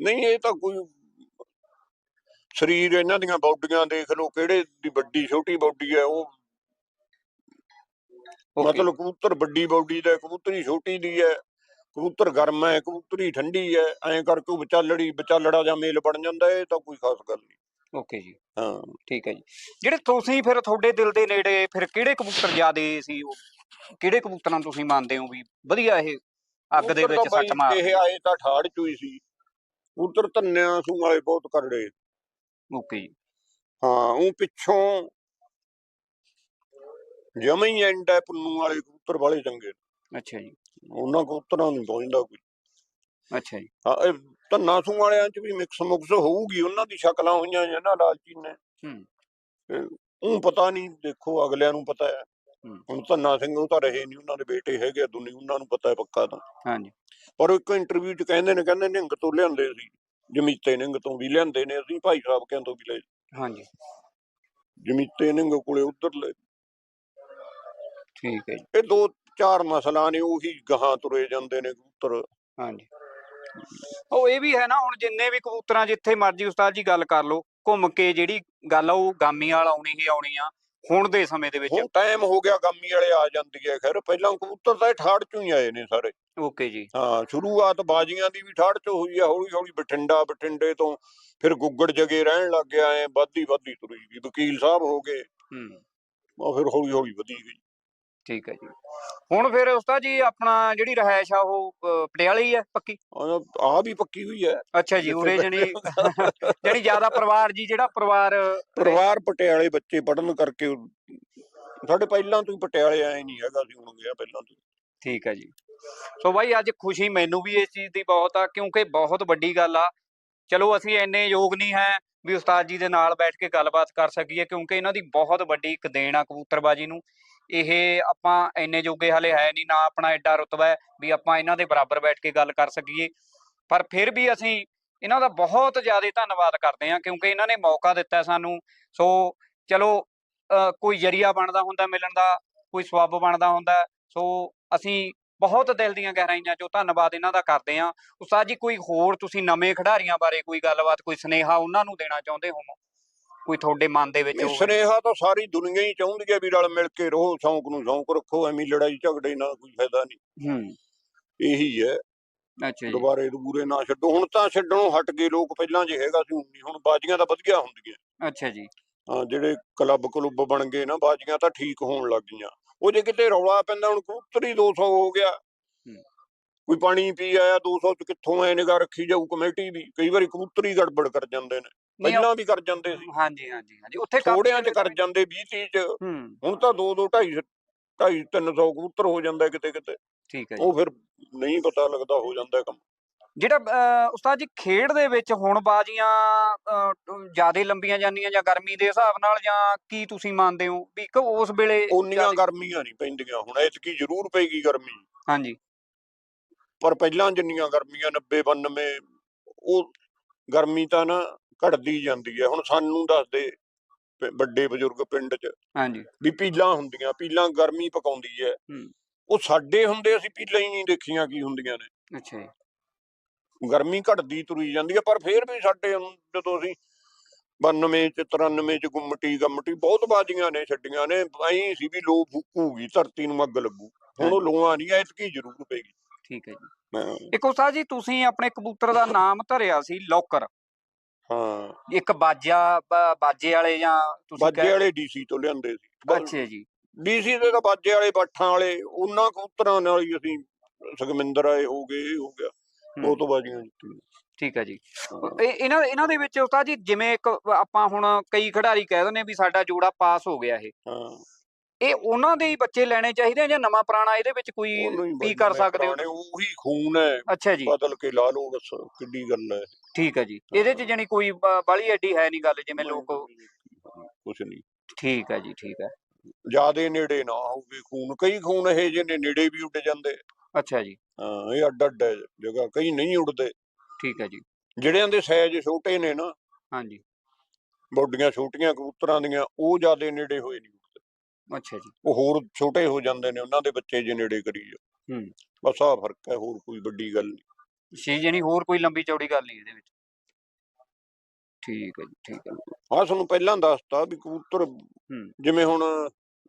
ਨਹੀਂ ਇਹ ਤਾਂ ਕੋਈ ਸਰੀਰ ਇਹਨਾਂ ਦੀਆਂ ਬਾਡੀਆਂ ਦੇਖ ਲਓ ਕਿਹੜੇ ਦੀ ਵੱਡੀ ਛੋਟੀ ਬਾਡੀ ਹੈ ਉਹ ਮਤਲਬ ਕਬੂਤਰ ਵੱਡੀ ਬਾਡੀ ਦਾ ਕਬੂਤਰੀ ਛੋਟੀ ਦੀ ਹੈ ਕਬੂਤਰ ਗਰਮ ਹੈ ਕਬੂਤਰੀ ਠੰਡੀ ਹੈ ਐਂ ਕਰਕੇ ਉਹ ਵਿਚਾਲੜੀ ਵਿਚਾਲੜਾ ਜਾਂ ਮੇਲ ਬਣ ਜਾਂਦਾ ਇਹ ਤਾਂ ਕੋਈ ਖਾਸ ਗੱਲ ਨਹੀਂ। ਓਕੇ ਜੀ। ਹਾਂ। ਠੀਕ ਹੈ ਜੀ। ਜਿਹੜੇ ਤੁਸੀਂ ਫਿਰ ਤੁਹਾਡੇ ਦਿਲ ਦੇ ਨੇੜੇ ਫਿਰ ਕਿਹੜੇ ਕਬੂਤਰ ਜ਼ਿਆਦੇ ਸੀ ਉਹ? ਕਿਹੜੇ ਕਬੂਤਰਾਂ ਨੂੰ ਤੁਸੀਂ ਮੰਨਦੇ ਹੋ ਵੀ ਵਧੀਆ ਇਹ ਅੱਗ ਦੇ ਵਿੱਚ ਸੱਟ ਮਾਰ ਇਹ ਆਏ ਤਾਂ ਠਾੜ ਚੋਈ ਸੀ। ਕਬੂਤਰ ਧੰਨਿਆਂ ਸੂ ਵਾਲੇ ਬਹੁਤ ਕਰੜੇ। ਓਕੇ। ਜੀ ਹਾਂ ਉਹ ਪਿੱਛੋਂ ਜਮਾ ਹੀ ਐਂਡ ਹੈ ਪੁੰਨੂ ਵਾਲੇ ਕਬੂਤਰ ਵਾਲੇ ਚੰਗੇ। ਅੱਛਾ ਜੀ। ਉਹਨਾਂ ਕਬੂਤਰਾਂ ਨੂੰ ਪਹੁੰਚਦਾ ਕੋਈ। ਅੱਛਾ ਜੀ। ਹਾਂ ਇਹ ਧੰਨਾ ਸੂ ਵਾਲਿਆਂ ਚ ਵੀ ਮਿਕਸ ਮੁਕਸ ਹੋਊਗੀ ਉਹਨਾਂ ਦੀ ਸ਼ਕਲਾਂ ਹੋਈਆਂ ਜਾਂ ਨਾ ਲਾਲਚੀ ਨੇ। ਹੂੰ। ਉਹ ਪਤਾ ਨਹੀਂ ਦੇਖੋ ਅਗਲਿਆਂ ਨੂੰ ਪਤਾ ਹੈ। ਹੂੰ। ਹੁਣ ਧੰਨਾ ਸਿੰਘ ਉਹ ਤਾਂ ਰਹੇ ਨਹੀਂ ਉਹਨਾਂ ਦੇ ਬੇਟੇ ਹੈਗੇ ਦੁਨੀ ਉਹਨਾਂ ਨੂੰ ਪਤਾ ਹੈ ਪੱਕਾ ਤਾਂ। ਹਾਂਜੀ। ਪਰ ਇੱਕ ਇੰਟਰਵਿਊ ਚ ਕਹਿੰਦੇ ਨੇ ਕਹਿੰਦੇ ਨਿੰਗ ਤੋਂ ਲਿਆਂਦੇ ਸੀ ਜਮੀਤੇ ਨਿੰਗ ਤੋਂ ਵੀ ਲਿਆਂਦੇ ਨੇ ਅਸੀਂ ਭਾਈ ਸਾਹਿਬ ਕਿਆਂ ਤੋਂ ਵੀ ਲਏ ਹਾਂਜੀ। ਜਮੀਤੇ ਨਿੰਗ ਕੋਲੇ ਉਧਰ ਲੈ ਠੀਕ ਹੈ ਜੀ। ਇਹ ਦੋ ਚਾਰ ਮਸਲਾ ਨੇ ਉਹੀ ਗਾਹਾਂ ਤੁਰੇ ਜਾਂਦੇ ਨੇ ਕਬੂਤਰ। ਹਾਂਜੀ। ਉਹ ਇਹ ਵੀ ਹੈ ਨਾ ਹੁਣ ਜਿੰਨੇ ਵੀ ਕਬੂਤਰਾਂ ਜਿੱਥੇ ਮਰਜ਼ੀ ਉਸਤਾਦ ਜੀ ਗੱਲ ਕਰ ਲਓ ਘੁੰਮ ਕੇ ਜਿਹੜੀ ਗੱਲ ਆ ਉਹ ਗਾਮੀ ਵਾਲ ਆਉਣੀ ਹੀ ਆਉਣੀ ਆ। ਹੁਣ ਦੇ ਸਮੇਂ ਦੇ ਵਿੱਚ। ਹੁਣ ਟਾਈਮ ਹੋ ਗਿਆ ਗਾਮੀ ਵਾਲੇ ਆ ਜਾਂਦੀ ਹੈ ਖੈਰ ਪਹਿਲਾਂ ਕਬੂਤਰ ਤਾਂ ਠਾੜ ਚੋਂ ਹੀ ਆਏ ਨੇ ਸਾਰੇ। ਓਕੇ ਜੀ। ਹਾਂ ਸ਼ੁਰੂਆਤ ਬਾਜੀਆਂ ਦੀ ਵੀ ਠਾੜ ਚੋਂ ਹੋਈ ਆ ਹੌਲੀ ਹੌਲੀ ਬਠਿੰਡਾ ਬਠਿੰਡੇ ਤੋਂ ਫਿਰ ਗੁੱਗੜ ਜਗੇ ਰਹਿਣ ਲੱਗ ਗਿਆ ਐ ਵੱਧੀ ਵੱਧੀ ਤੁਰੀ ਗਈ ਵਕੀਲ ਸਾਹਿਬ ਹੋ ਗਏ। ਹੂੰ। ਉਹ ਫਿਰ ਹੌਲੀ ਹੌਲੀ ਵਧੀ ਗਈ। ਠੀਕ ਹੈ ਜੀ। ਹੁਣ ਫਿਰ ਉਸਤਾ ਜੀ ਆਪਣਾ ਜਿਹੜੀ ਰਹਿائش ਆ ਉਹ ਪਟਿਆਲੇ ਹੀ ਹੈ ਪੱਕੀ ਆ ਵੀ ਪੱਕੀ ਹੋਈ ਹੈ ਅੱਛਾ ਜੀ ਉਰੇ ਜਣੀ ਜਿਹੜੀ ਜ਼ਿਆਦਾ ਪਰਿਵਾਰ ਜੀ ਜਿਹੜਾ ਪਰਿਵਾਰ ਪਰਿਵਾਰ ਪਟਿਆਲੇ ਬੱਚੇ ਪੜਨ ਕਰਕੇ ਸਾਡੇ ਪਹਿਲਾਂ ਤੋਂ ਹੀ ਪਟਿਆਲੇ ਆਏ ਨਹੀਂ ਹੈਗਾ ਸੀ ਹੁਣ ਗਿਆ ਪਹਿਲਾਂ ਤੋਂ ਠੀਕ ਹੈ ਜੀ। ਸੋ ਬਾਈ ਅੱਜ ਖੁਸ਼ੀ ਮੈਨੂੰ ਵੀ ਇਸ ਚੀਜ਼ ਦੀ ਬਹੁਤ ਆ ਕਿਉਂਕਿ ਬਹੁਤ ਵੱਡੀ ਗੱਲ ਆ। ਚਲੋ ਅਸੀਂ ਇੰਨੇ ਯੋਗ ਨਹੀਂ ਹੈ ਵੀ ਉਸਤਾਦ ਜੀ ਦੇ ਨਾਲ ਬੈਠ ਕੇ ਗੱਲਬਾਤ ਕਰ ਸਕੀਏ ਕਿਉਂਕਿ ਇਹਨਾਂ ਦੀ ਬਹੁਤ ਵੱਡੀ ਇੱਕ ਦੇਣ ਆ ਕਬੂਤਰਬਾਜੀ ਨੂੰ। ਇਹ ਆਪਾਂ ਇੰਨੇ ਜੋਗੇ ਹਲੇ ਹੈ ਨਹੀਂ ਨਾ ਆਪਣਾ ਐਡਾ ਰੁਤਬਾ ਹੈ ਵੀ ਆਪਾਂ ਇਹਨਾਂ ਦੇ ਬਰਾਬਰ ਬੈਠ ਕੇ ਗੱਲ ਕਰ ਸਕੀਏ। ਪਰ ਫਿਰ ਵੀ ਅਸੀਂ ਇਹਨਾਂ ਦਾ ਬਹੁਤ ਜ਼ਿਆਦਾ ਧੰਨਵਾਦ ਕਰਦੇ ਹਾਂ ਕਿਉਂਕਿ ਇਹਨਾਂ ਨੇ ਮੌਕਾ ਦਿੱਤਾ ਸਾਨੂੰ। ਸੋ ਚਲੋ ਅ, ਕੋਈ ਜਰੀਆ ਬਣਦਾ ਹੁੰਦਾ ਮਿਲਣ ਦਾ ਕੋਈ ਸਬੱਬ ਬਣਦਾ ਹੁੰਦਾ। ਸੋ ਅਸੀਂ ਬਹੁਤ ਦਿਲ ਦੀਆਂ ਗਹਿਰਾਈਆਂ ਚੋਂ ਧੰਨਵਾਦ ਇਹਨਾਂ ਦਾ ਕਰਦੇ ਹਾਂ। ਉਸਤਾਦ ਜੀ ਕੋਈ ਹੋਰ ਤੁਸੀਂ ਨਵੇਂ ਖਿਡਾਰੀਆਂ ਬਾਰੇ ਕੋਈ ਗੱਲਬਾਤ ਕੋਈ ਸੁਨੇਹਾ ਉਹਨਾਂ ਨੂੰ ਦੇਣਾ ਚਾਹੁੰਦੇ ਹੋ ਕੋਈ ਤੁਹਾਡੇ ਮਨ ਦੇ ਵਿੱਚ ਹੋਵੇ ਸੁਨੇਹਾ ਤਾਂ ਸਾਰੀ ਦੁਨੀਆ ਹੀ ਚਾਹੁੰਦੀ ਹੈ ਵੀ ਰਲ ਮਿਲ ਕੇ ਰਹੋ ਸ਼ੌਂਕ ਨੂੰ ਸ਼ੌਂਕ ਰੱਖੋ ਐਵੇਂ ਲੜਾਈ ਝਗੜੇ ਨਾਲ ਕੋਈ ਫਾਇਦਾ ਨਹੀਂ। ਹੂੰ। ਇਹੀ ਹੈ। ਅੱਛਾ ਜੀ। ਦੁਬਾਰੇ ਦਬੂਰੇ ਨਾ ਛੱਡੋ। ਹੁਣ ਤਾਂ ਛੱਡਣੋਂ ਹਟ ਗਏ ਲੋਕ ਪਹਿਲਾਂ ਜੇ ਹੈਗਾ ਸੀ ਹੁਣ ਨਹੀਂ ਹੁਣ ਬਾਜੀਆਂ ਤਾਂ ਵਧੀਆ ਹੁੰਦੀਆਂ। ਅੱਛਾ ਜੀ। ਹਾਂ ਜਿਹੜੇ ਕਲੱਬ ਕਲੁੱਬ ਬਣ ਗਏ ਨਾ ਬਾਜੀਆਂ ਤਾਂ ਠੀਕ ਹੋਣ ਲੱਗ ਗਈਆਂ। ਉਹ ਜੇ ਕਿਤੇ ਰੌਲਾ ਪੈਂਦਾ ਹੁਣ ਕਬੂਤਰ ਹੀ 200 ਹੋ ਗਿਆ। ਕੋਈ ਪਾਣੀ ਪੀ ਆਇਆ 200 ਚ ਕਿੱਥੋਂ ਐ ਨਿਗਾ ਰੱਖੀ ਜਾਊ ਕਮੇਟੀ ਦੀ ਕਈ ਵਾਰੀ ਕਬੂਤਰ ਗੜਬੜ ਕਰ ਜਾਂਦੇ ਨੇ। ਨਹੀਂ, ਪਹਿਲਾਂ ਵੀ ਕਰ ਜਾਂਦੇ ਸੀ। ਹਾਂਜੀ ਹਾਂਜੀ ਹਾਂਜੀ ਉੱਥੇ ਕਾਫੀ ਥੋੜਿਆਂ ਚ ਕਰ ਜਾਂਦੇ 20 30 ਚ। ਹੂੰ। ਹੁਣ ਤਾਂ 2 2 2.5 2.5 300 ਕਬੂਤਰ ਹੋ ਜਾਂਦਾ ਕਿਤੇ ਕਿਤੇ। ਠੀਕ ਹੈ ਜੀ। ਉਹ ਫਿਰ ਨਹੀਂ ਪਤਾ ਲੱਗਦਾ ਹੋ ਜਾਂਦਾ ਕੰਮ। ਜਿਹੜਾ ਅਹ, ਉਸਤਾਦ ਜੀ ਖੇਡ ਦੇ ਵਿੱਚ ਹੁਣ ਬਾਜ਼ੀਆਂ ਜ਼ਿਆਦਾ ਲੰਬੀਆਂ ਜਾਂਦੀਆਂ ਜਾਂ ਗਰਮੀ ਦੇ ਹਿਸਾਬ ਨਾਲ ਜਾਂ ਕੀ ਤੁਸੀਂ ਮੰਨਦੇ ਹੋ ਵੀ ਕਿ ਉਸ ਵੇਲੇ ਉਨੀਆਂ ਜ਼ਿਆਦੇ- ਗਰਮੀਆਂ ਨਹੀਂ ਪੈਂਦੀਆਂ। ਹੁਣ ਐਤਕੀ ਜ਼ਰੂਰ ਪਏਗੀ ਗਰਮੀ। ਹਾਂਜੀ। ਪਰ ਪਹਿਲਾਂ ਜਿੰਨੀਆਂ ਗਰਮੀਆਂ 90 92 ਉਹ ਗਰਮੀ ਤਾਂ ਨਾ ਘਟਦੀ ਜਾਂਦੀ ਹੈ। ਹੁਣ ਸਾਨੂੰ ਦੱਸਦੇ ਵੱਡੇ ਬਜ਼ੁਰਗ ਪਿੰਡ 'ਚ ਹਾਂਜੀ। ਵੀ ਪੀਲਾਂ ਹੁੰਦੀਆਂ ਪੀਲਾਂ ਗਰਮੀ ਪਕਾਉਂਦੀ ਹੈ। ਉਹ ਸਾਡੇ ਹੁੰਦੇ ਅਸੀਂ ਪੀਲਾਂ ਹੀ ਨਹੀਂ ਦੇਖੀਆਂ ਕੀ ਹੁੰਦੀਆਂ ਨੇ। ਅੱਛਾ ਜੀ। ਗਰਮੀ ਘਟਦੀ ਤੁਰੀ ਜਾਂਦੀ ਹੈ ਪਰ ਫੇਰ ਵੀ ਸਾਡੇ ਜਦੋਂ ਅਸੀਂ 92 ਚ 93 ਚ ਗੁੰਮਟੀ ਗੰਮਟੀ ਬਹੁਤ ਬਾਜੀਆਂ ਨੇ ਛੱਡੀਆਂ ਨੇ ਐਂ ਸੀ ਵੀ ਲੋ ਫੂਕੂਗੀ ਧਰਤੀ ਨੂੰ ਅੱਗ ਲੱਗੂ। ਹੁਣ ਉਹ। ਲੋਆਂ ਨਹੀਂ ਐਤਕੀ ਜ਼ਰੂਰ ਪਏਗੀ ਠੀਕ ਹੈ ਜੀ। ਇੱਕ ਉਸਤਾਦ ਜੀ ਤੁਸੀਂ ਆਪਣੇ ਕਬੂਤਰ ਦਾ ਨਾਮ ਧਰਿਆ ਸੀ ਲੋਕਰ। ਹਾਂ। ਇੱਕ ਬਾਜਾ ਬ- ਬਾਜੇ ਵਾਲੇ ਜਾਂ ਤੁਸੀਂ ਬਾਜੇ ਵਾਲੇ ਡੀਸੀ ਤੋਂ ਲਿਆਂਦੇ ਸੀ। ਅੱਛਾ ਜੀ। ਡੀਸੀ ਦੇ ਤਾਂ ਬਾਜੇ ਵਾਲੇ ਬਾਠਾਂ ਵਾਲੇ ਉਹਨਾਂ ਕਬੂਤਰਾਂ ਨਾਲ ਹੀ ਅਸੀਂ ਸੁਖਮਿੰਦਰ ਆਏ ਹੋ ਗਏ ਇਹ ਹੋ ਗਿਆ। ਉਹ ਤੋਂ ਬਾਜੀਆਂ ਜਿੱਤੀਆਂ ਠੀਕ ਹੈ। ਜੀ ਇਹ ਇਹਨਾਂ ਇਹਨਾਂ ਦੇ ਵਿੱਚ ਉਸਤਾਦ ਜੀ ਜਿਵੇਂ ਇੱਕ ਆਪਾਂ ਹੁਣ ਕਈ ਖਿਡਾਰੀ ਕਹਿ ਦਿੰਦੇ ਵੀ ਸਾਡਾ ਜੋੜਾ ਪਾਸ ਹੋ ਗਿਆ ਇਹ। ਹਾਂ। ਇਹ ਉਹਨਾਂ ਦੇ ਹੀ ਬੱਚੇ ਲੈਣੇ ਚਾਹੀਦੇ ਆ ਜਾਂ ਨਵਾਂ ਪੁਰਾਣਾ ਇਹਦੇ ਵਿੱਚ ਕੋਈ ਕੀ ਕਰ ਸਕਦੇ ਹੋ? ਉਹੀ ਖੂਨ ਹੈ। ਅੱਛਾ ਜੀ। ਬਦਲ ਕੇ ਲਾ ਲਓ ਬਸ ਕਿੱਡੀ ਗੱਲ ਹੈ। ਠੀਕ ਹੈ ਜੀ। ਇਹਦੇ ਚ ਜਾਨੀ ਕੋਈ ਬ- ਬਾਹਲੀ ਐਡੀ ਹੈ ਨਹੀਂ ਗੱਲ ਜਿਵੇਂ ਲੋਕ ਕੁਛ ਨਹੀਂ। ਠੀਕ ਹੈ ਜੀ ਠੀਕ ਹੈ। ਜਿਆਦੇ ਨੇੜੇ ਨਾ ਹੋਵੇ ਖੂਨ। ਕਈ ਖੂਨ ਇਹ ਜਿਹੇ ਨੇ ਨੇੜੇ ਵੀ ਉੱਡ ਜਾਂਦੇ। ਅੱਛਾ ਜੀ। ਹਾਂ ਇਹ ਅੱਡ ਅੱਡ ਜਗ੍ਹਾ ਕਈ ਨਹੀਂ ਉੱਡਦੇ। ਠੀਕ ਹੈ ਜੀ। ਜਿਹੜਿਆਂ ਦੇ ਸਾਈਜ਼ ਛੋਟੇ ਨੇ ਨਾ ਹਾਂਜੀ। ਬੋਡੀਆਂ ਛੋਟੀਆਂ ਕਬੂਤਰਾਂ ਦੀਆਂ ਉਹ ਜਿਆਦੇ ਨੇੜੇ ਹੋਏ ਨਹੀਂ। ਅੱਛਾ ਜੀ। ਉਹ ਹੋਰ ਛੋਟੇ ਹੋ ਜਾਂਦੇ ਨੇ ਉਹਨਾਂ ਦੇ ਬੱਚੇ ਜੇ ਨੇੜੇ ਕਰੀ ਜਾ ਹੂੰ। ਬਸ ਆ ਫ਼ਰਕ ਹੈ ਹੋਰ ਕੋਈ ਵੱਡੀ ਗੱਲ ਨਹੀਂ। ਛੇ ਜਣੀ ਹੋਰ ਕੋਈ ਲੰਬੀ ਚੌੜੀ ਗੱਲ ਨਹੀਂ ਇਹਦੇ ਵਿੱਚ। ਠੀਕ ਹੈ ਜੀ ਠੀਕ ਹੈ। ਆ ਤੁਹਾਨੂੰ ਪਹਿਲਾਂ ਦੱਸਤਾ ਵੀ ਕਬੂਤਰ ਜਿਵੇਂ ਹੁਣ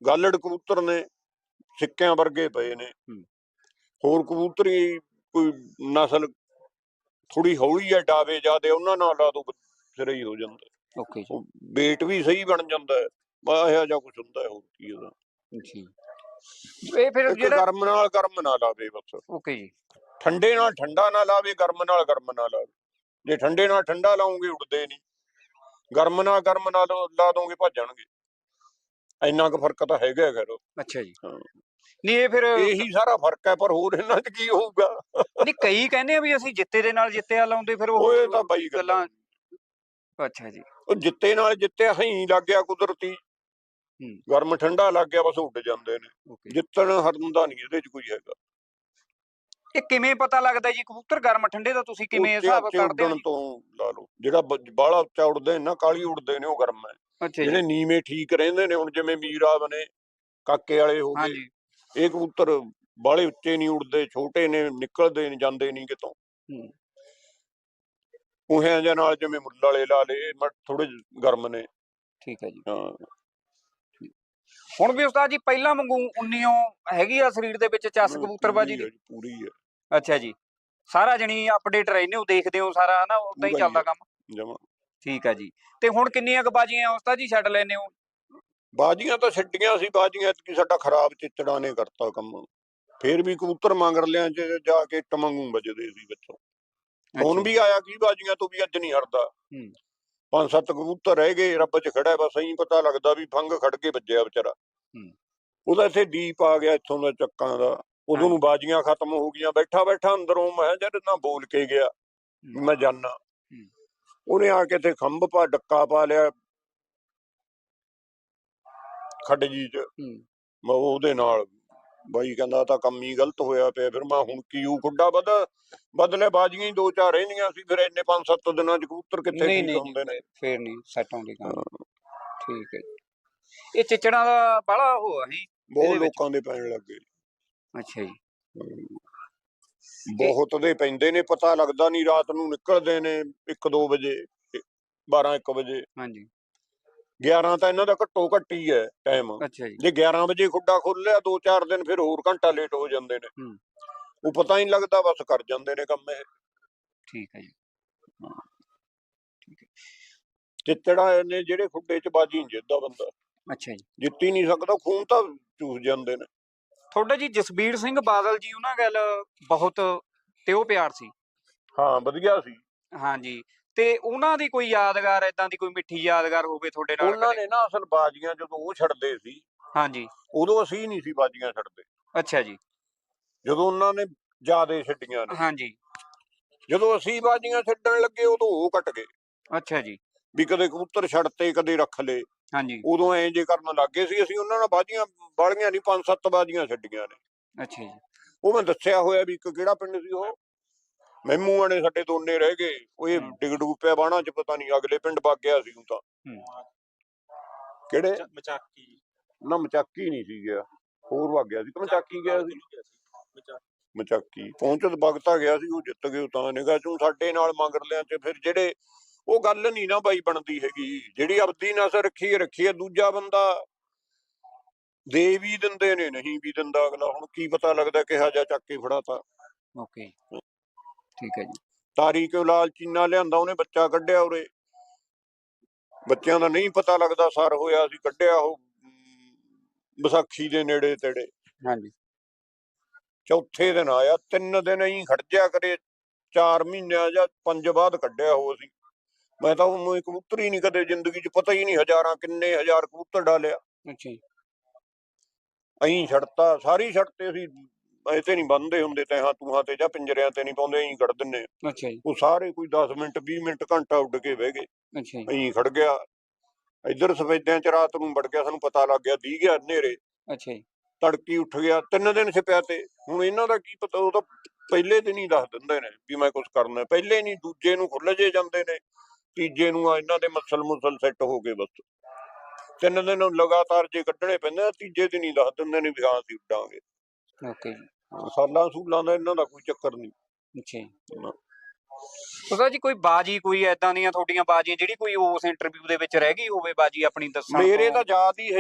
ਗਾਲੜ ਕਬੂਤਰ ਨੇ ਸਿੱਕਿਆਂ ਵਰਗੇ ਪਏ ਨੇ। ਹੂੰ। ਹੋਰ ਕਬੂਤਰੀ ਕੋਈ ਨਸਲ ਥੋੜੀ ਹੌਲੀ ਹੈ ਡਾਵੇ ਜਿਆਦੇ ਉਹਨਾਂ ਨਾਲ ਲਾ ਦੋ ਸਿਰੇ ਹੀ ਹੋ ਜਾਂਦਾ। ਓਕੇ ਉਹ weight ਵੀ ਸਹੀ ਬਣ ਜਾਂਦਾ ਹੈ। ਬਾ ਇਹੋ ਜਿਹਾ ਕੁਝ ਹੁੰਦਾ ਹੈ ਹੋਰ ਕੀ ਉਹਦਾ ਜੀ। ਇਹ ਫਿਰ ਇੱਕ ਜਿਹੜਾ ਗਰਮ ਨਾਲ ਗਰਮ ਨਾ ਲਾਵੇ ਬਸ। ਓਕੇ ਜੀ। ਠੰਡੇ ਨਾਲ ਠੰਡਾ ਨਾ ਲਾਵੇ ਗਰਮ ਨਾਲ ਗਰਮ ਨਾ ਲਾਵੇ। ਜੇ ਠੰਡੇ ਨਾਲ ਠੰਡਾ ਲਾਉਂਗੇ ਉੱਡਦੇ ਨਹੀਂ ਗਰਮ ਨਾਲ ਗਰਮ ਨਾਲ ਲਾ ਦੋਗੇ ਭੱਜਣਗੇ ਇੰਨਾ ਕੁ ਫ਼ਰਕ ਤਾਂ ਹੈਗਾ ਹੈ ਖੈਰ। ਅੱਛਾ ਜੀ। ਹਾਂ। ਨਹੀਂ ਇਹ ਫਿਰ ਇਹੀ ਸਾਰਾ ਫ਼ਰਕ ਹੈ ਪਰ ਹੋਰ ਇਹਨਾਂ 'ਚ ਕੀ ਹੋਊਗਾ? ਨਹੀਂ ਕਈ ਕਹਿੰਦੇ ਆ ਵੀ ਅਸੀਂ ਜਿੱਤੇ ਦੇ ਨਾਲ ਜਿੱਤਿਆ ਲਾਉਂਦੇ ਫਿਰ ਉਹ ਉਹ ਇਹ ਤਾਂ ਬਾਈ ਗੱਲਾਂ ਗੱਲਾਂ ਅੱਛਾ ਜੀ। ਉਹ ਜਿੱਤੇ ਨਾਲ ਜਿੱਤਿਆ ਹਈ ਲੱਗ ਗਿਆ ਕੁਦਰਤੀ। ਹੂੰ। ਗਰਮ ਠੰਡਾ ਲੱਗ ਗਿਆ ਬਸ ਉੱਡ ਜਾਂਦੇ ਨੇ। ਜਿੱਤਣ ਹਰਨ ਦਾ ਨਹੀਂ ਇਹਦੇ 'ਚ ਕੋਈ ਹੈਗਾ। ਇਹ ਕਿਵੇਂ ਪਤਾ ਲੱਗਦਾ ਜੀ ਕਬੂਤਰ ਗਰਮ ਠੰਡੇ ਦਾ ਤੁਸੀਂ ਕਿਵੇਂ ਹਿਸਾਬ ਕੱਢਦੇ ਹੋ? ਤੋਂ ਲਾ ਲਓ। ਜਿਹੜਾ ਬਾਲਾ ਉੱਚਾ ਉੱਡਦੇ ਨੇ ਕਾਲੀ ਉੱਡਦੇ ਨੇ ਉਹ ਗਰਮ ਹੈ। ਜਿਹੜੇ ਨੀਵੇਂ ਠੀਕ ਰਹਿੰਦੇ ਨੇ ਹੁਣ ਜਿਵੇਂ ਮੀਰਾ ਬਨੇ ਕਾਕੇ ਵਾਲੇ ਹੋ ਗਏ। ਇਹ ਕਬੂਤਰ ਬਾਲੇ ਉੱਚੇ ਨਹੀਂ ਉੱਡਦੇ ਛੋਟੇ ਨੇ ਨਿਕਲਦੇ ਨਹੀਂ ਜਾਂਦੇ ਨਹੀਂ ਕਿਤੋਂ। ਹੂੰ। ਉਹਿਆਂ ਜਾਂ ਨਾਲ ਜਿਵੇਂ ਮੁੱਲ ਵਾਲੇ ਲਾ ਲਏ ਥੋੜੇ ਗਰਮ ਨੇ। ਠੀਕ ਹੈ ਜੀ। ਹਾਂ। ਹੁਣ ਵੀ ਉਸਤਾਦ ਜੀ ਪਹਿਲਾਂ ਵਾਂਗੂ 19 ਹੈਗੀ ਆ ਸਰੀਰ ਦੇ ਵਿੱਚ ਚੱਸ ਕਬੂਤਰਬਾਜੀ ਦੀ? ਪੂਰੀ ਹੈ ਅੱਛਾ ਜੀ। ਸਾਰਾ ਜਣੀ ਅਪਡੇਟ ਰਹਿੰਦੇ ਹੋ ਦੇਖਦੇ ਹੋ ਸਾਰਾ ਨਾ ਉਦਾਂ ਹੀ ਚੱਲਦਾ। ਕੰਮ? ਜਮਾ। ਠੀਕ ਹੈ ਜੀ। ਤੇ ਹੁਣ ਕਿੰਨੀਆਂ ਕੁ ਬਾਜੀਆਂ ਉਸਤਾਦ ਜੀ ਛੱਡ ਲੈਨੇ ਹੋ? ਬਾਜੀਆਂ ਤਾਂ ਛੱਡੀਆਂ ਸੀ ਬਾਜੀਆਂ ਕਿ ਸਾਡਾ ਖਰਾਬ ਚਿੱਚੜਾ ਨੇ ਕਰਤਾ ਕੰਮ। ਫੇਰ ਵੀ ਕਬੂਤਰ ਮੰਗਰ ਲਿਆਂ ਚ ਜਾ ਕੇ ਟਮੰਗੂ ਵੱਜਦੇ ਸੀ ਵਿੱਚੋਂ। ਹੁਣ ਵੀ ਆਇਆ ਕੀ ਬਾਜੀਆਂ ਤੋਂ ਵੀ ਅੱਜ ਨਹੀਂ ਹਟਦਾ। ਹੂੰ। ਪੰਜ ਸੱਤ ਕਬੂਤਰ ਰਹਿ ਗਏ ਰੱਬ ਚ ਖੜਾ ਬਸ ਐਂ ਪਤਾ ਲੱਗਦਾ ਵੀ ਫੰਗ ਖੜ ਕੇ ਵੱਜਿਆ ਵਿਚਾਰਾ। ਉਹਦਾ ਇੱਥੇ ਦੀਪ ਆ ਗਿਆ ਇੱਥੋਂ ਦਾ ਚੱਕਾਂ ਦਾ। ਉਦੋਂ ਨੂੰ ਬਾਜੀਆਂ ਖਤਮ ਹੋ ਗਈਆਂ ਬੈਠਾ ਬੈਠਾ ਅੰਦਰੋਂ ਮੈਂ ਜਦ ਨਾ ਬੋਲ ਕੇ ਗਿਆ ਮੈਂ ਜਾਣਾ ਉਹਨੇ ਆ ਕੇ ਤੇ ਖੰਭ ਪਾ ਡੱਕਾ ਪਾ ਲਿਆ। ਖੱਡ ਜੀ ਚ। ਮੈਂ ਉਹਦੇ ਨਾਲ ਬਾਈ ਕਹਿੰਦਾ ਤਾਂ ਕੰਮ ਹੀ ਗਲਤ ਹੋਇਆ ਪਿਆ ਫਿਰ ਮੈਂ ਹੁਣ ਕੀ ਉਹ ਖੁੱਡਾ ਬਦ ਬਦਲੇ ਬਾਜੀਆਂ ਹੀ ਦੋ ਚਾਰ ਰਹਿੰਦੀਆਂ ਸੀ ਫਿਰ ਇੰਨੇ ਪੰਜ ਸੱਤ ਦਿਨਾਂ ਚ ਕਬੂਤਰ ਕਿੱਥੇ ਨਹੀਂ ਹੁੰਦੇ ਨੇ। ਫੇਰ ਨਹੀਂ ਸੈੱਟ ਆਉਂਦੇ ਕੰਮ। ਠੀਕ ਹੈ ਇਹ ਚਿਚੜਾਂ ਦਾ ਉਹ ਹੈ ਜੀ ਬਹੁਤ ਲੋਕਾਂ ਦੇ ਪੈਣ ਲੱਗੇ ਅੱਛਾ ਜੀ। ਬਹੁਤ ਦੇ ਪੈਂਦੇ ਨੇ ਪਤਾ ਲੱਗਦਾ ਨਹੀਂ ਰਾਤ ਨੂੰ ਨਿਕਲਦੇ ਨੇ 1-2 ਵਜੇ 12-1 ਵਜੇ। ਹਾਂਜੀ। 11 ਤਾਂ ਇਹਨਾਂ ਦਾ ਘੱਟੋ ਘੱਟ ਹੀ ਹੈ ਟਾਈਮ ਅੱਛਾ ਜੀ। ਜੇ 11 ਵਜੇ ਖੁੱਡਾ ਖੁੱਲਿਆ 2-4 ਦਿਨ ਫਿਰ ਹੋਰ ਘੰਟਾ ਲੇਟ ਹੋ ਜਾਂਦੇ ਨੇ। ਹੂੰ। ਉਹ ਪਤਾ ਹੀ ਨਹੀਂ ਲੱਗਦਾ ਬਸ ਕਰ ਜਾਂਦੇ ਨੇ ਕੰਮ ਇਹ। ਠੀਕ ਹੈ ਜੀ। ਚਿੱਤੜਾ ਨੇ ਜਿਹੜੇ ਖੁੱਡੇ 'ਚ ਬਾਜੀ ਨਹੀਂ ਜਿੱਤਦਾ ਬੰਦਾ। ਅੱਛਾ ਜੀ। ਜਿੱਤ ਹੀ ਨਹੀਂ ਸਕਦਾ ਖੂਨ ਤਾਂ ਚੂਸ ਜਾਂਦੇ ਨੇ। ਤੁਹਾਡਾ ਜੀ ਜਸਬੀਰ ਸਿੰਘ ਬਾਦਲ ਜੀ ਉਹਨਾਂ ਗੱਲ ਬਹੁਤ ਤੇ ਉਹ ਪਿਆਰ ਸੀ। ਹਾਂ ਵਧੀਆ ਸੀ। ਹਾਂਜੀ ਤੇ ਉਹਨਾਂ ਦੀ ਕੋਈ ਯਾਦਗਾਰ ਇਦਾਂ ਦੀ ਕੋਈ ਮਿੱਠੀ ਯਾਦਗਾਰ ਹੋਵੇ ਤੁਹਾਡੇ ਨਾਲ ਉਹਨਾਂ? ਨੇ ਨਾ ਅਸਲ ਬਾਜੀਆਂ ਜਦੋਂ ਉਹ ਛੱਡਦੇ ਸੀ ਹਾਂਜੀ। ਉਦੋਂ ਅਸੀਂ ਨਹੀਂ ਸੀ ਬਾਜੀਆਂ ਛੱਡਦੇ। ਅੱਛਾ ਜੀ। ਜਦੋਂ ਉਹਨਾਂ ਨੇ ਜਿਆਦੇ ਛੱਡੀਆਂ ਨੇ। ਹਾਂਜੀ। ਜਦੋਂ ਅਸੀਂ ਬਾਜੀਆਂ ਛੱਡਣ ਲੱਗੇ ਉਦੋਂ ਉਹ ਕੱਟ ਗਏ। ਅੱਛਾ ਜੀ। ਵੀ ਕਦੇ ਕਬੂਤਰ ਛੱਡਤੇ ਕਦੇ ਰੱਖ ਲਏ ਹਾਂਜੀ। ਉਦੋਂ ਐਂ ਜੇ ਕਰਨ ਲੱਗੇ ਸੀ ਅਸੀਂ ਉਹਨਾਂ ਨਾਲ ਬਾਜੀਆਂ ਬਾਲੀਆਂ ਨਹੀਂ ਪੰਜ ਸੱਤ ਬਾਜੀਆਂ ਛੱਡੀਆਂ ਨੇ। ਅੱਛਾ ਜੀ। ਉਹ ਮੈਂ ਦੱਸਿਆ ਹੋਇਆ ਵੀ ਇੱਕ ਕਿਹੜਾ ਪਿੰਡ ਸੀ ਉਹ? ਮੈਮੂ ਵਾਲੇ ਸਾਡੇ ਦੋਨੇ ਰਹਿ ਗਏ ਉਹ ਇਹ। ਡਿਗ ਡੁਗ ਪਿਆ ਬਾਣਾ ਚ ਪਤਾ ਨਹੀਂ ਅਗਲੇ ਪਿੰਡ ਵਗ ਗਿਆ ਸੀ ਉਹ ਤਾਂ। ਕਿਹੜੇ? ਮਚਾਕੀ। ਨਾ ਮਚਾਕੀ ਨਹੀਂ ਸੀ ਗਿਆ ਹੋਰ ਵਗ ਗਿਆ ਸੀ ਕਿ ਮਚਾਕੀ ਗਿਆ ਸੀ? ਮਚਾਕੀ ਪਹੁੰਚਤ ਵਗਤਾ ਗਿਆ ਸੀ ਉਹ ਜਿੱਤ ਗਏ ਤਾਂ ਨਿਗਾਹ ਚੋਂ ਸਾਡੇ ਨਾਲ ਮੰਗਰ ਲਿਆ ਤੇ ਫਿਰ ਜਿਹੜੇ ਉਹ ਗੱਲ ਨਹੀਂ ਨਾ ਬਾਈ ਬਣਦੀ ਹੈਗੀ ਜਿਹੜੀ ਆਪਦੀ ਨਸਰ ਰੱਖੀ ਰੱਖੀ ਹੈ ਦੂਜਾ ਬੰਦਾ ਦੇ ਵੀ ਦਿੰਦੇ ਨੇ ਨਹੀਂ ਵੀ ਦਿੰਦਾ ਅਗਲਾ ਹੁਣ ਕੀ ਪਤਾ ਲੱਗਦਾ ਕਿਹਾ ਜਾ ਚੱਕ ਕੇ ਫੜਾਤਾ। ਓਕੇ। ਠੀਕ ਹੈ ਜੀ। ਤਾਰੀ ਕਿਉਂ ਲਾਲ ਚੀਨਾ ਲਿਆਂਦਾ ਉਹਨੇ ਬੱਚਾ ਕੱਢਿਆ ਉਰੇ। ਬੱਚਿਆਂ ਦਾ ਨਹੀਂ ਪਤਾ ਲੱਗਦਾ ਸਰ ਹੋਇਆ ਸੀ ਕੱਢਿਆ ਉਹ ਵਿਸਾਖੀ ਦੇ ਨੇੜੇ ਤੇੜੇ। ਹਾਂਜੀ। ਚੌਥੇ ਦਿਨ ਆਇਆ ਤਿੰਨ ਦਿਨ ਹੀ ਖੜਜਿਆ ਕਰੇ 4 ਮਹੀਨਿਆਂ ਜਾਂ ਪੰਜ ਬਾਅਦ ਕੱਢਿਆ ਹੋ ਅਸੀਂ। ਮੈਂ ਤਾਂ ਉਹਨੂੰ ਇੱਕ ਕਬੂਤਰ ਹੀ ਨਹੀਂ ਕਦੇ ਜ਼ਿੰਦਗੀ 'ਚ ਪਤਾ ਹੀ ਨਹੀਂ ਹਜ਼ਾਰਾਂ ਕਿੰਨੇ ਹਜ਼ਾਰ ਕਬੂਤਰ ਡਾਲਿਆ। ਅੱਛਾ ਅਹੀਂ ਛੱਡਤਾ ਸਾਰੀ ਛੱਡਤੇ ਅਸੀਂ ਐ ਤੇ ਨਹੀਂ ਬੰਦੇ ਹੁੰਦੇ ਤੈਹਾਂ ਤੂਹਾਂ ਤੇ ਜਾਂ ਪਿੰਜਰਿਆਂ ਤੇ ਨਹੀਂ ਪਾਉਂਦੇ ਅਹੀਂ ਕੱਢ ਦਿੰਨੇ ਅੱਛਾ ਜੀ। ਉਹ ਸਾਰੇ ਕੋਈ 10 ਮਿੰਟ 20 ਮਿੰਟ ਘੰਟਾ ਉੱਡ ਕੇ ਬਹਿ ਗਏ। ਅੱਛਾ ਜੀ। ਅਹੀਂ ਖੜ ਗਿਆ। ਇੱਧਰ ਸਫੈਦਿਆਂ 'ਚ ਰਾਤ ਨੂੰ ਵੜ ਗਿਆ ਸਾਨੂੰ ਪਤਾ ਲੱਗ ਗਿਆ ਦੀ ਗਿਆ ਹਨੇਰੇ। ਅੱਛਾ ਜੀ। ਤੜਕੀ ਉੱਠ ਗਿਆ ਤਿੰਨ ਦਿਨ ਛਿਪਿਆ ਤੇ। ਹੁਣ ਇਹਨਾਂ ਦਾ ਕੀ ਪਤਾ ਉਹ ਤਾਂ ਪਹਿਲੇ ਦਿਨ ਹੀ ਦੱਸ ਦਿੰਦੇ ਨੇ ਵੀ ਮੈਂ ਕੁਝ ਕਰਨਾ। ਪਹਿਲੇ ਨਹੀਂ ਦੂਜੇ ਨੂੰ ਖੁੱਲ ਜੇ ਜਾਂਦੇ ਨੇ। ਤੀਜੇ ਨੂੰ ਆ ਇਹਨਾਂ ਦੇ ਮਸਲ ਮੁਸਲ ਸੈੱਟ ਹੋ ਗਏ ਬਸ। ਤਿੰਨ ਦਿਨ ਲਗਾਤਾਰ ਜੇ ਕੱਢਣੇ ਪੈਂਦੇ ਤੀਜੇ ਦਿਨ ਹੀ ਦੱਸ ਦਿੰਦੇ ਨੇ ਵੀ ਹਾਂ ਅਸੀਂ ਉੱਡਾਂਗੇ। ਓਕੇ ਜੀ ਸਾਲਾਂ ਸੂਲਾਂ ਦਾ ਇਹਨਾਂ ਦਾ ਕੋਈ ਚੱਕਰ ਨਹੀਂ। ਅੱਛਾ ਜੀ ਉਹਦਾ ਜੀ ਕੋਈ ਬਾਜੀ ਕੋਈ ਐਦਾਂ ਦੀਆਂ ਤੁਹਾਡੀਆਂ ਬਾਜੀਆਂ ਜਿਹੜੀ ਕੋਈ ਉਸ ਇੰਟਰਵਿਊ ਦੇ ਵਿੱਚ ਰਹਿ ਗਈ ਹੋਵੇ ਬਾਜੀ ਆਪਣੀ ਦੱਸਣ ਮੇਰੇ ਤੋਂ? ਤਾਂ ਯਾਦ ਹੀ ਹੈ